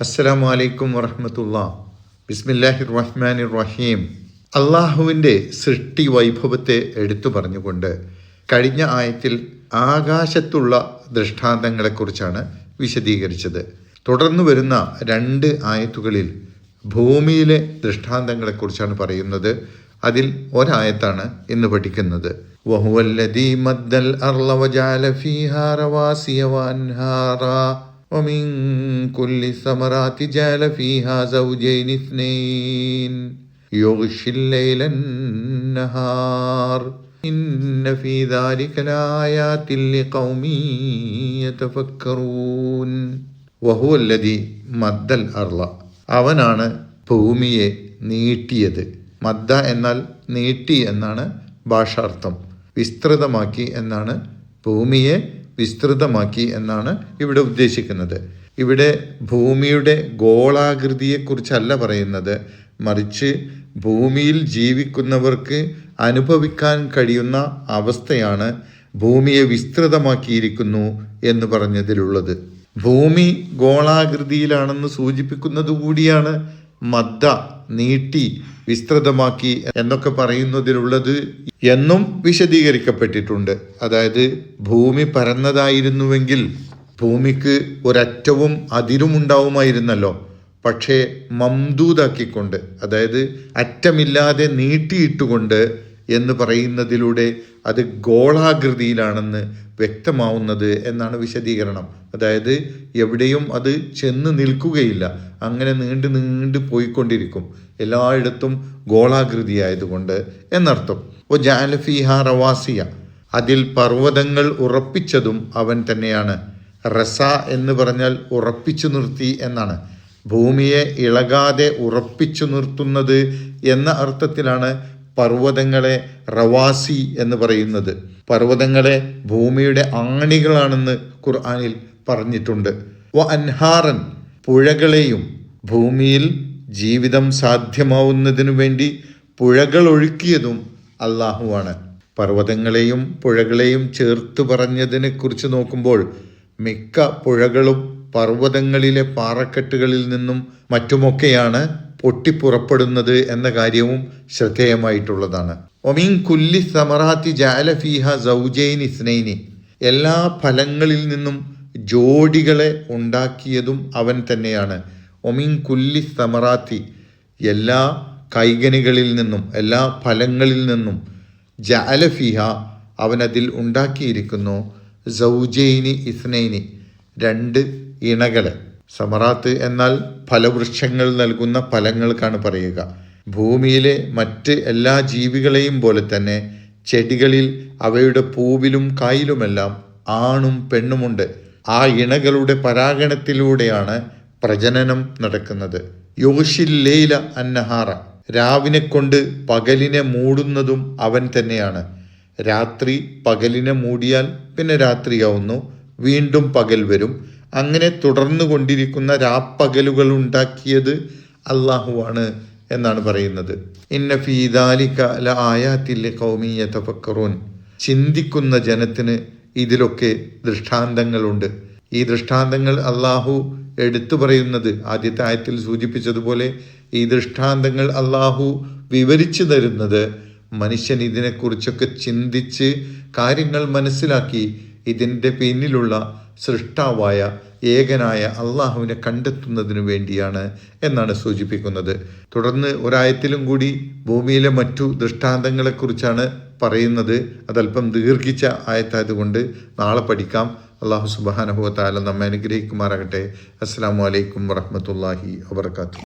അസ്സലാമു അലൈക്കും വറഹമത്തുള്ള. ബിസ്മില്ലാഹി റഹ്മാൻ റഹീം അള്ളാഹുവിന്റെ സൃഷ്ടി വൈഭവത്തെ എടുത്തു പറഞ്ഞുകൊണ്ട് കഴിഞ്ഞ ആയത്തിൽ ആകാശത്തുള്ള ദൃഷ്ടാന്തങ്ങളെക്കുറിച്ചാണ് വിശദീകരിച്ചത്. തുടർന്നു വരുന്ന രണ്ട് ആയത്തുകളിൽ ഭൂമിയിലെ ദൃഷ്ടാന്തങ്ങളെക്കുറിച്ചാണ് പറയുന്നത്. അതിൽ ഒരായത്താണ് ഇന്ന് പഠിക്കുന്നത്. വഹുവല്ലദീ മദ്ദൽ അർള വജാല ഫീഹാ റവാസിയ ومن كل الثمرات جعل فيها زوجين اثنين يغشي الليل النهار إن في ذلك لآيات لقوم يتفكرون وهو الذي مد الأرض അവനാണ് ഭൂമിയെ നീട്ടിയത് മദ്ദ എന്നാൽ നീട്ടി എന്നാണ് ഭാഷാർത്ഥം വിസ്തൃതമാക്കി എന്നാണ് ഭൂമിയെ വിസ്തൃതമാക്കി എന്നാണ് ഇവിടെ ഉദ്ദേശിക്കുന്നത്. ഇവിടെ ഭൂമിയുടെ ഗോളാകൃതിയെക്കുറിച്ചല്ല പറയുന്നത്. മറിച്ച് ഭൂമിയിൽ ജീവിക്കുന്നവർക്ക് അനുഭവിക്കാൻ കഴിയുന്ന അവസ്ഥയാണ് ഭൂമിയെ വിസ്തൃതമാക്കിയിരിക്കുന്നു എന്ന് പറഞ്ഞതിലുള്ളത്. ഭൂമി ഗോളാകൃതിയിലാണെന്ന് സൂചിപ്പിക്കുന്നത് കൂടിയാണ് മദ്ദ നീട്ടി വിസ്തൃതമാക്കി എന്നൊക്കെ പറയുന്നതിലുള്ളത് എന്നും വിശദീകരിക്കപ്പെട്ടിട്ടുണ്ട്. അതായത് ഭൂമി പരന്നതായിരുന്നുവെങ്കിൽ ഭൂമിക്ക് ഒരറ്റവും അതിരുമുണ്ടാവുമായിരുന്നല്ലോ. പക്ഷേ മംദൂതാക്കിക്കൊണ്ട് അതായത് അറ്റമില്ലാതെ നീട്ടിയിട്ടുകൊണ്ട് എന്ന് പറയുന്നതിലൂടെ അത് ഗോളാകൃതിയിലാണെന്ന് വ്യക്തമാവുന്നത് എന്നാണ് വിശദീകരണം. അതായത് എവിടെയും അത് ചെന്ന് നിൽക്കുകയില്ല. അങ്ങനെ നീണ്ടു നീണ്ടു പോയിക്കൊണ്ടിരിക്കും. എല്ലായിടത്തും ഗോളാകൃതിയായതുകൊണ്ട് എന്നർത്ഥം. ഒ ജാലഫിഹ റവാസിയ. അതിൽ പർവതങ്ങൾ ഉറപ്പിച്ചതും അവൻ തന്നെയാണ്. റസ എന്ന് പറഞ്ഞാൽ ഉറപ്പിച്ചു നിർത്തി എന്നാണ്. ഭൂമിയെ ഇളകാതെ ഉറപ്പിച്ചു നിർത്തുന്നത് എന്ന അർത്ഥത്തിലാണ് പർവതങ്ങളെ റവാസി എന്ന് പറയുന്നത്. പർവതങ്ങളെ ഭൂമിയുടെ ആണികളാണെന്ന് ഖുർആാനിൽ പറഞ്ഞിട്ടുണ്ട്. വ അൻഹാറൻ പുഴകളെയും ഭൂമിയിൽ ജീവിതം സാധ്യമാവുന്നതിനു വേണ്ടി പുഴകൾ ഒഴുക്കിയതും അള്ളാഹുവാണ് പർവതങ്ങളെയും പുഴകളെയും ചേർത്ത് പറഞ്ഞതിനെ കുറിച്ച് നോക്കുമ്പോൾ മിക്ക പുഴകളും പർവതങ്ങളിലെ പാറക്കെട്ടുകളിൽ നിന്നും മറ്റുമൊക്കെയാണ് പൊട്ടിപ്പുറപ്പെടുന്നത് എന്ന കാര്യവും ശ്രദ്ധേയമായിട്ടുള്ളതാണ്. ഒമീൻ കുല്ലി സമറാത്തി ജാലഫീഹ സൗജൈൻ ഇസ്നൈനി. എല്ലാ ഫലങ്ങളിൽ നിന്നും ജോഡികളെ ഉണ്ടാക്കിയതും അവൻ തന്നെയാണ്. ഒമീൻ കുല്ലി സമറാത്തി എല്ലാ കൈകനികളിൽ നിന്നും എല്ലാ ഫലങ്ങളിൽ നിന്നും ജാലഫിഹ അവനതിൽ ഉണ്ടാക്കിയിരിക്കുന്നു. സൗജൈനി ഇസ്നൈനി. രണ്ട് ഇണകളെ. സമറാത്ത് എന്നാൽ ഫലവൃക്ഷങ്ങൾ നൽകുന്ന ഫലങ്ങൾക്കാണ് പറയുക. ഭൂമിയിലെ മറ്റ് എല്ലാ ജീവികളെയും പോലെ തന്നെ ചെടികളിൽ അവയുടെ പൂവിലും കായിലുമെല്ലാം ആണും പെണ്ണുമുണ്ട്. ആ ഇണകളുടെ പരാഗണത്തിലൂടെയാണ് പ്രജനനം നടക്കുന്നത്. യോഷില്ലേല അന്നഹാറ. രാവിനെ കൊണ്ട് പകലിനെ മൂടുന്നതും അവൻ തന്നെയാണ്. രാത്രി പകലിനെ മൂടിയാൽ പിന്നെ രാത്രിയാവുന്നു. വീണ്ടും പകൽ വരും. അങ്ങനെ തുടർന്നു കൊണ്ടിരിക്കുന്ന രാപ്പകലുകൾ ഉണ്ടാക്കിയത് അള്ളാഹുവാണ് എന്നാണ് പറയുന്നത്. ഇന്ന ഫീദാലിക്ക ല ആയാത്തില്ല കൗമീയ തഫക്കറൂൻ ചിന്തിക്കുന്ന ജനത്തിന് ഇതിലൊക്കെ ദൃഷ്ടാന്തങ്ങളുണ്ട്. ഈ ദൃഷ്ടാന്തങ്ങൾ അള്ളാഹു എടുത്തു പറയുന്നത് ആദ്യത്തെ ആയത്തിൽ സൂചിപ്പിച്ചതുപോലെ ഈ ദൃഷ്ടാന്തങ്ങൾ അള്ളാഹു വിവരിച്ചു തരുന്നത് മനുഷ്യൻ ഇതിനെക്കുറിച്ചൊക്കെ ചിന്തിച്ച് കാര്യങ്ങൾ മനസ്സിലാക്കി ഇതിന്റെ പിന്നിലുള്ള സൃഷ്ടാവായ ഏകനായ അള്ളാഹുവിനെ കണ്ടെത്തുന്നതിനു വേണ്ടിയാണ് എന്നാണ് സൂചിപ്പിക്കുന്നത്. തുടർന്ന് ഒരായത്തിലും കൂടി ഭൂമിയിലെ മറ്റു ദൃഷ്ടാന്തങ്ങളെക്കുറിച്ചാണ് പറയുന്നത്. അതല്പം ദീർഘിച്ച ആയത്തായതുകൊണ്ട് നാളെ പഠിക്കാം. അള്ളാഹു സുബാനഹുവ താല നമ്മെ അനുഗ്രഹിക്കുമാറാകട്ടെ. അസ്സാം വലൈക്കും വറഹമത്തല്ലാഹി വാബർക്കാത്തു